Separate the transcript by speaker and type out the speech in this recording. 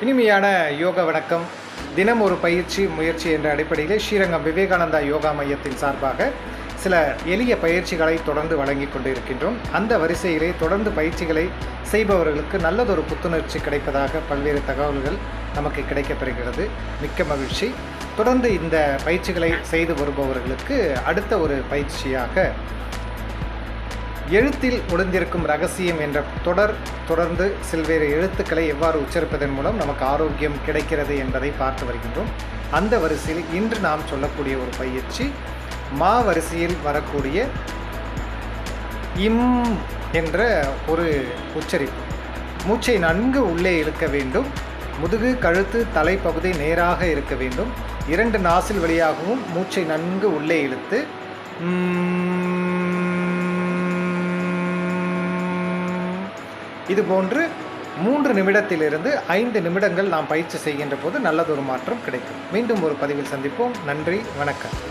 Speaker 1: இனிமையான யோக வணக்கம். தினம் ஒரு பயிற்சி முயற்சி என்ற அடிப்படையில் ஸ்ரீரங்கம் விவேகானந்தா யோகா மையத்தின் சார்பாக சில எளிய பயிற்சிகளை தொடர்ந்து வழங்கி கொண்டு இருக்கின்றோம் அந்த வரிசையிலே தொடர்ந்து பயிற்சிகளை செய்பவர்களுக்கு நல்லதொரு புத்துணர்ச்சி கிடைப்பதாக பல்வேறு தகவல்கள் நமக்கு கிடைக்கப்பெறுகிறது. மிக்க மகிழ்ச்சி. தொடர்ந்து இந்த பயிற்சிகளை செய்து வருபவர்களுக்கு அடுத்த ஒரு பயிற்சியாக எழுத்தில் ஒளிந்திருக்கும் ரகசியம் என்ற தொடர் தொடர்ந்து சில்வேறு எழுத்துக்களை எவ்வாறு உச்சரிப்பதன் மூலம் நமக்கு ஆரோக்கியம் கிடைக்கிறது என்பதை பார்த்து வருகின்றோம். அந்த வரிசையில் இன்று நாம் சொல்லக்கூடிய ஒரு பயிற்சி மா வரிசையில் வரக்கூடிய இம் என்ற ஒரு உச்சரிப்பு. மூச்சை நன்கு உள்ளே இழுக்க வேண்டும். முதுகு கழுத்து தலைப்பகுதி நேராக இருக்க வேண்டும். இரண்டு நாசில் வழியாகவும் மூச்சை நன்கு உள்ளே இழுத்து இது போன்று மூன்று நிமிடத்திலிருந்து ஐந்து நிமிடங்கள் நாம் பயிற்சி செய்கின்ற போது நல்லதொரு மாற்றம் கிடைக்கும். மீண்டும் ஒரு பதிவில் சந்திப்போம். நன்றி வணக்கம்.